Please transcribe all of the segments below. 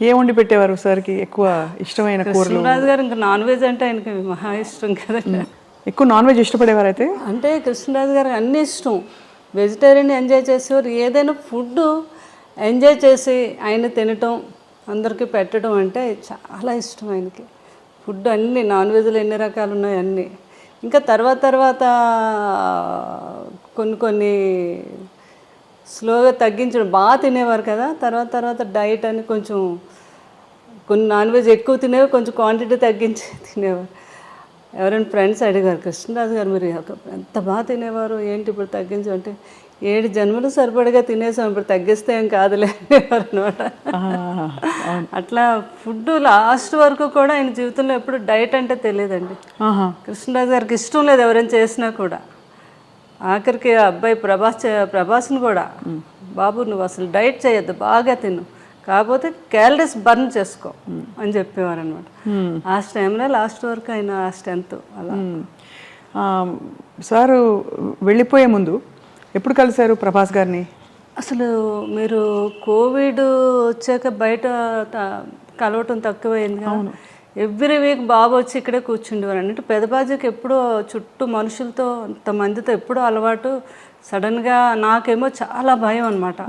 ఏ వండి పెట్టేవారు సార్కి? ఎక్కువ ఇష్టమైన కూరలు? కృష్ణరాజు గారు ఇంకా నాన్ వెజ్ అంటే ఆయనకి మహా ఇష్టం కదండి ఎక్కువ నాన్ వెజ్ ఇష్టపడేవారు అయితే? అంటే కృష్ణరాజు గారికి అన్ని ఇష్టం. వెజిటేరియన్ ఎంజాయ్ చేసేవారు. ఏదైనా ఫుడ్ ఎంజాయ్ చేసి ఆయన తినటం అందరికీ పెట్టడం అంటే చాలా ఇష్టం ఆయనకి. ఫుడ్ అన్ని నాన్ వెజ్లు ఎన్ని రకాలు ఉన్నాయి అన్నీ. ఇంకా తర్వాత తర్వాత కొన్ని కొన్ని స్లోగా తగ్గించడం బాగా తినేవారు కదా. తర్వాత తర్వాత డైట్ అని కొంచెం కొన్ని నాన్ వెజ్ ఎక్కువ తినేవారు కొంచెం క్వాంటిటీ తగ్గించి తినేవారు. ఎవరైనా ఫ్రెండ్స్ అడిగారు కృష్ణరాజు గారు మీరు ఎంత బాగా తినేవారు? ఏంటి ఇప్పుడు తగ్గించు అంటే ఏడు జన్మలు సరిపడగా తినేసాం ఇప్పుడు తగ్గిస్తే ఏం కాదులే అనమాట అట్లా ఫుడ్ లాస్ట్ వరకు కూడా ఆయన జీవితంలో ఎప్పుడు డైట్ అంటే తెలియదండి. కృష్ణరాజు గారికి ఇష్టం లేదు ఎవరైనా చేసినా కూడా. ఆఖరికి అబ్బాయి ప్రభాస్ ప్రభాస్ని కూడా బాబు నువ్వు అసలు డైట్ చేయొద్దు బాగా తిను. కాకపోతే క్యాలరీస్ బర్న్ చేసుకో అని చెప్పేవారు అనమాట ఆ టైంలో లాస్ట్ వరకు ఆయన ఆ స్ట్రెంత్ అలా. ఆ, సారు వెళ్ళిపోయే ముందు ఎప్పుడు కలిశారు ప్రభాస్ గారిని? అసలు మీరు కోవిడ్ వచ్చాక బయట కలవటం తక్కువైంది ఎవ్రీ వీక్ బాబు వచ్చి ఇక్కడే కూర్చుండేవారు. అంటే పెదబాజీకి ఎప్పుడూ చుట్టూ మనుషులతో అంతమందితో ఎప్పుడూ అలవాటు సడన్గా నాకేమో చాలా భయం అనమాట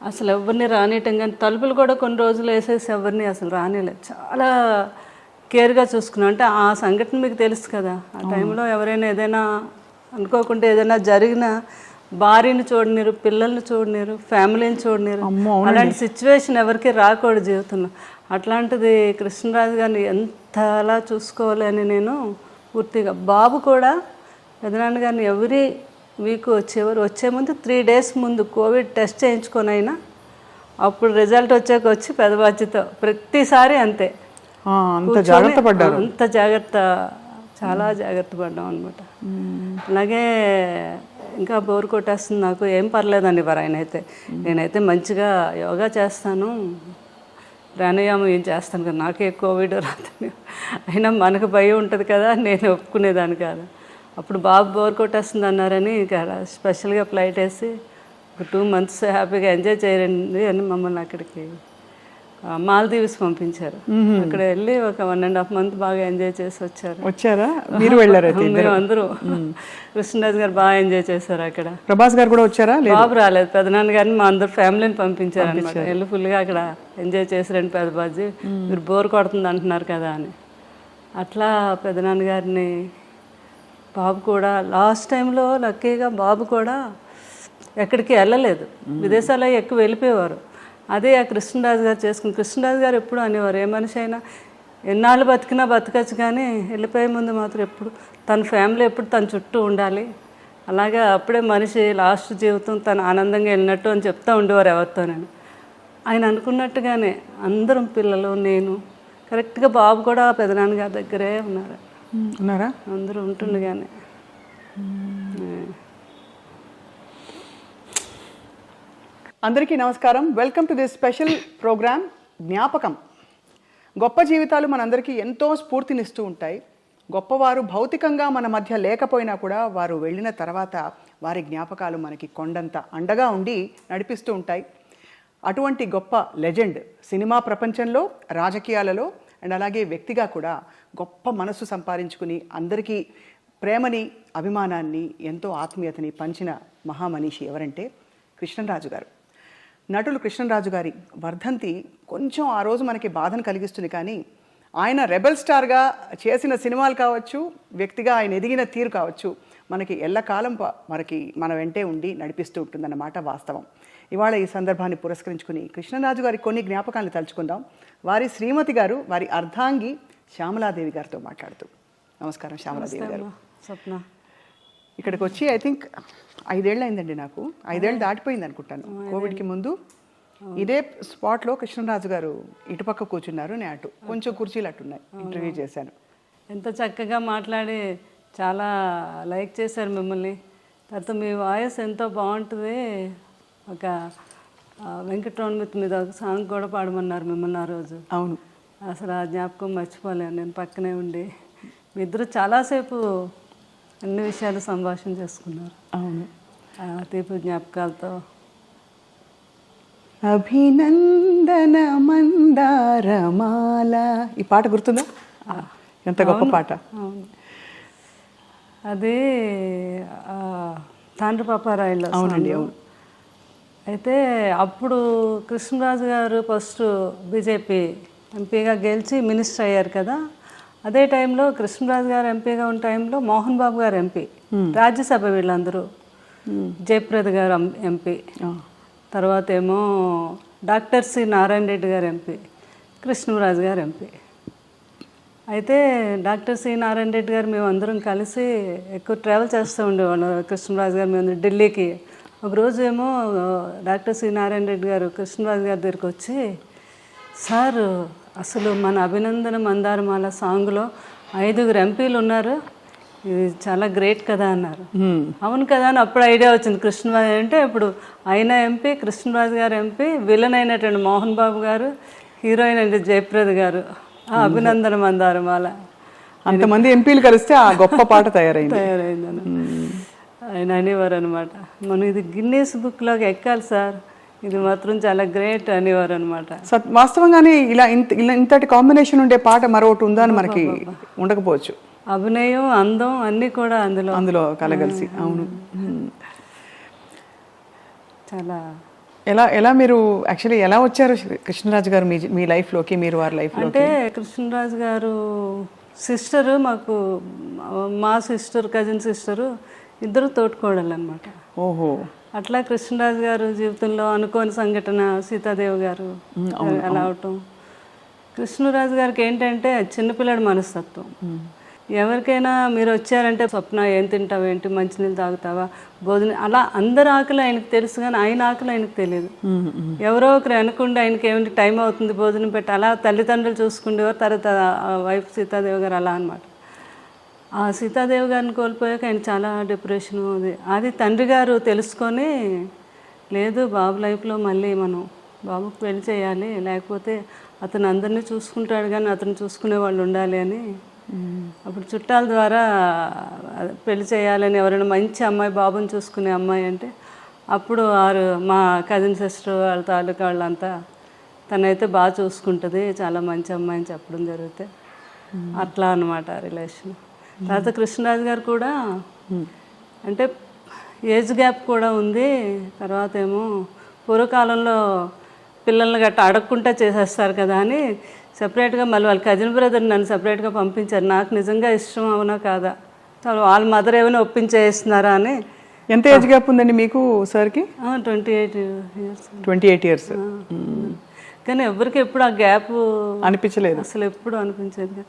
అసలు ఎవరిని రానియటం కానీ తలుపులు కూడా కొన్ని రోజులు వేసేసి ఎవరిని అసలు రానిలేదు చాలా కేర్గా చూసుకున్నాం. అంటే ఆ సంఘటన మీకు తెలుసు కదా. ఆ టైంలో ఎవరైనా ఏదైనా అనుకోకుండా ఏదైనా జరిగినా భార్యని చూడనిరు పిల్లల్ని చూడనిరు ఫ్యామిలీని చూడనిరు అలాంటి సిచ్యువేషన్ ఎవరికి రాకూడదు జీవితంలో. అట్లాంటిది కృష్ణరాజు గారిని ఎంతలా చూసుకోవాలి అని నేను పూర్తిగా బాబు కూడా పెదనాన్న గారిని ఎవరి వీక్ వచ్చేవారు వచ్చే ముందు త్రీ డేస్ ముందు కోవిడ్ టెస్ట్ చేయించుకొని అయినా అప్పుడు రిజల్ట్ వచ్చాక వచ్చి పెద్ద బాధ్యత. ప్రతిసారి అంతే. అంత జాగ్రత్త పడ్డారు. అంత జాగ్రత్త చాలా జాగ్రత్త పడ్డాం అనమాట అలాగే ఇంకా బోర్ కొట్టేస్తుంది నాకు. ఏం పర్లేదండి వారు ఆయన అయితే. నేనైతే మంచిగా యోగా చేస్తాను. ప్రాణాయామం ఏం చేస్తాను కదా. నాకే కోవిడ్ రాదని అయినా మనకు భయం ఉంటుంది కదా. నేను ఒప్పుకునేదాన్ని కాదు. అప్పుడు బాబు బోర్ కొట్టేస్తుంది అన్నారని స్పెషల్గా ఫ్లైట్ వేసి ఒక టూ మంత్స్ హ్యాపీగా ఎంజాయ్ చేయండి అని మమ్మల్ని అక్కడికి మాల్దీవ్స్ పంపించారు. అక్కడ వెళ్ళి ఒక వన్ అండ్ హాఫ్ మంత్ బాగా ఎంజాయ్ చేసి వచ్చారు. వచ్చారా? మీరు వెళ్ళారు మేము అందరూ. కృష్ణరాజు గారు బాగా ఎంజాయ్ చేశారు అక్కడ. ప్రభాస్ గారు కూడా వచ్చారా? బాబు రాలేదు. పెదనాన్న గారిని మా అందరు ఫ్యామిలీని పంపించారు. అనమాట వెళ్ళి ఫుల్గా అక్కడ ఎంజాయ్ చేసారండి పెద్ద బాజీ మీరు బోర్ కొడుతుంది అంటున్నారు కదా అని. అట్లా పెదనాన్న గారిని బాబు కూడా లాస్ట్ టైంలో లక్కీగా బాబు కూడా ఎక్కడికి వెళ్ళలేదు. విదేశాల్లో ఎక్కువ వెళ్ళిపోయేవారు. అదే ఆ కృష్ణరాజు గారు చేసుకుని కృష్ణరాజు గారు ఎప్పుడు అనేవారు ఏ మనిషి అయినా ఎన్నాళ్ళు బతికినా బతకచ్చు కానీ వెళ్ళిపోయే ముందు మాత్రం ఎప్పుడు తన ఫ్యామిలీ ఎప్పుడు తన చుట్టూ ఉండాలి. అలాగే అప్పుడే మనిషి లాస్ట్ జీవితం తను ఆనందంగా వెళ్ళినట్టు అని చెప్తూ ఉండేవారు ఎవరితో నేను ఆయన అనుకున్నట్టుగానే అందరం పిల్లలు నేను కరెక్ట్గా బాబు కూడా పెదనాన్న గారి దగ్గరే ఉన్నారు. ఉన్నారా? అందరూ ఉంటుండగానే. అందరికీ నమస్కారం. Welcome to this special programme జ్ఞాపకం గొప్ప జీవితాలు మనందరికీ ఎంతో స్ఫూర్తినిస్తూ ఉంటాయి. గొప్పవారు భౌతికంగా మన మధ్య లేకపోయినా కూడా వారు వెళ్ళిన తర్వాత వారి జ్ఞాపకాలు మనకి కొండంత అండగా ఉండి నడిపిస్తూ ఉంటాయి. అటువంటి గొప్ప లెజెండ్ సినిమా ప్రపంచంలో రాజకీయాలలో అండ్ అలాగే వ్యక్తిగా కూడా గొప్ప మనసు సంపాదించుకుని అందరికీ ప్రేమని అభిమానాన్ని ఎంతో ఆత్మీయతని పంచిన మహామనీషి ఎవరంటే కృష్ణరాజు గారు. నటులు కృష్ణరాజు గారి వర్ధంతి కొంచెం ఆ రోజు మనకి బాధను కలిగిస్తుంది కానీ ఆయన రెబల్ స్టార్గా చేసిన సినిమాలు కావచ్చు వ్యక్తిగా ఆయన ఎదిగిన తీరు కావచ్చు మనకి ఎల్లకాలం ప- మనకి మన వెంటే ఉండి నడిపిస్తూ ఉంటుందన్నమాట వాస్తవం. ఇవాళ ఈ సందర్భాన్ని పురస్కరించుకుని కృష్ణరాజు గారి కొన్ని జ్ఞాపకాలను తలుచుకుందాం. వారి శ్రీమతి గారు వారి అర్ధాంగి శ్యామలాదేవి గారితో మాట్లాడుతూ. నమస్కారం శ్యామలాదేవి గారు. స్వప్న. ఇక్కడికి వచ్చి ఐ థింక్ ఐదేళ్ళు అయిందండి నాకు. ఐదేళ్ళు దాటిపోయింది అనుకుంటాను. కోవిడ్కి ముందు. ఇదే స్పాట్లో కృష్ణరాజు గారు ఇటుపక్క కూర్చున్నారు నేను అటు. కొంచెం కుర్చీలు అట్టున్నాయి ఇంటర్వ్యూ చేశాను. ఎంత చక్కగా మాట్లాడి చాలా లైక్ చేశారు మిమ్మల్ని. తర్వాత మీ వాయిస్ ఎంతో బాగుంటుంది. ఒక ఆ, వెంకటరమణమిత్ మీద ఒక సాంగ్ కూడా పాడమన్నారు మిమ్మల్ని ఆ రోజు. అవును. అసలు ఆ జ్ఞాపకం మర్చిపోలేను. నేను పక్కనే ఉండి మీ ఇద్దరు చాలాసేపు అన్ని విషయాలు సంభాషణ చేసుకున్నారు? అవును. ఆ తీపి జ్ఞాపకాలతో. అభినందన మందార వరమాల ఈ పాట గుర్తుందా? ఎంత గొప్ప పాట. అవును. అది తాండ్ర పాపారాయుల్లో అవునండి. అవును. అయితే అప్పుడు కృష్ణరాజు గారు ఫస్ట్ బీజేపీ ఎంపీగా గెలిచి మినిస్టర్ అయ్యారు కదా. అదే టైంలో కృష్ణరాజు గారు ఎంపీగా ఉన్న టైంలో మోహన్ బాబు గారు ఎంపీ రాజ్యసభ వీళ్ళందరూ. జయప్రద గారు ఎంపీ. తర్వాత ఏమో డాక్టర్ సి నారాయణ రెడ్డి గారు ఎంపీ కృష్ణరాజు గారు ఎంపీ. అయితే డాక్టర్ సి నారాయణ రెడ్డి గారు మేము అందరం కలిసి ఎక్కువ ట్రావెల్ చేస్తూ ఉండేవాళ్ళం. కృష్ణరాజు గారు మేము ఢిల్లీకి ఒకరోజు ఏమో డాక్టర్ సి నారాయణ రెడ్డి గారు కృష్ణరాజు గారి దగ్గరికి వచ్చి సార్ అసలు మన అభినందన మందారమాల సాంగ్లో ఐదుగురు ఎంపీలు ఉన్నారు. ఇది చాలా గ్రేట్ కదా అన్నారు. అవును కదా అని అప్పుడు ఐడియా వచ్చింది. కృష్ణరాజు అంటే ఇప్పుడు ఆయన ఎంపీ కృష్ణరాజు గారు ఎంపీ విలన్ అయినటువంటి మోహన్ బాబు గారు హీరోయిన్ అంటే జయప్రద గారు. ఆ అభినందన మందారమాల. అంతమంది ఎంపీలు కలిస్తే ఆ గొప్ప పాట తయారైంది. తయారైందని ఆయన అనేవారు అనమాట మనం ఇది గిన్నీస్ బుక్లోకి ఎక్కాలి సార్. ఇది మాత్రం చాలా గ్రేట్ అనేవారు అనమాట సత్ వాస్తవంగానే ఇలా ఇంత ఇలా ఇంతటి కాంబినేషన్ ఉండే పాట మరొకటి ఉందా అని మనకి ఉండకపోవచ్చు. అభినయం అందం అన్నీ కూడా అందులో అందులో కలగలిసి అవును. చాలా. ఎలా ఎలా మీరు యాక్చువల్లీ ఎలా వచ్చారు కృష్ణరాజు గారు మీ మీ లైఫ్లోకి మీరు వారి లైఫ్లో అంటే కృష్ణరాజు గారు సిస్టరు మాకు మా సిస్టర్ కజిన్ సిస్టరు ఇద్దరు తోటికోడలు అనమాట ఓహో. అట్లా కృష్ణరాజు గారు జీవితంలో అనుకోని సంఘటన సీతాదేవి గారు అలా అవటం. కృష్ణరాజు గారికి ఏంటంటే చిన్నపిల్లడి మనస్తత్వం. ఎవరికైనా మీరు వచ్చారంటే స్వప్న ఏం తింటావు ఏంటి మంచినీళ్ళు తాగుతావా భోజనం అలా అందరి ఆకలి ఆయనకు తెలుసు కానీ ఆయన ఆకలి ఆయనకు తెలియదు. ఎవరో ఒకరు అనుకుంటే ఆయనకి ఏమిటి టైం అవుతుంది భోజనం పెట్టి అలా తల్లిదండ్రులు చూసుకుండేవారు తర్వాత వైఫ్ సీతాదేవి గారు అలా అనమాట ఆ సీతాదేవి గారిని కోల్పోయాక ఆయన చాలా డిప్రెషన్ అది. అది తండ్రి గారు తెలుసుకొని లేదు బాబు లైఫ్లో మళ్ళీ మనం బాబుకు పెళ్ళి చేయాలి లేకపోతే అతను అందరినీ చూసుకుంటాడు కానీ అతను చూసుకునే వాళ్ళు ఉండాలి అని. అప్పుడు చుట్టాల ద్వారా పెళ్ళి చేయాలని ఎవరైనా మంచి అమ్మాయి బాబుని చూసుకునే అమ్మాయి అంటే అప్పుడు వారు మా కజిన్ సిస్టర్ వాళ్ళ తాలూకా వాళ్ళంతా తనైతే బాగా చూసుకుంటుంది చాలా మంచి అమ్మాయి అని చెప్పడం జరిగితే. అట్లా అనమాట రిలేషన్ తర్వాత కృష్ణరాజు గారు కూడా అంటే ఏజ్ గ్యాప్ కూడా ఉంది. తర్వాత ఏమో పూర్వకాలంలో పిల్లల్ని గట్ట అడగకుండా చేసేస్తారు కదా అని సపరేట్గా మళ్ళీ వాళ్ళ కజిన్ బ్రదర్ నన్ను సపరేట్గా పంపించారు. నాకు నిజంగా ఇష్టం అవునా కాదా? వాళ్ళ మదర్ ఏమైనా ఒప్పించేస్తున్నారా అని. ఎంత ఏజ్ గ్యాప్ ఉందండి మీకు సార్కి? Twenty eight years twenty eight years కానీ ఎవరికి ఎప్పుడు ఆ గ్యాప్ అనిపించలేదు. అసలు ఎప్పుడు అనిపించేది కాదు.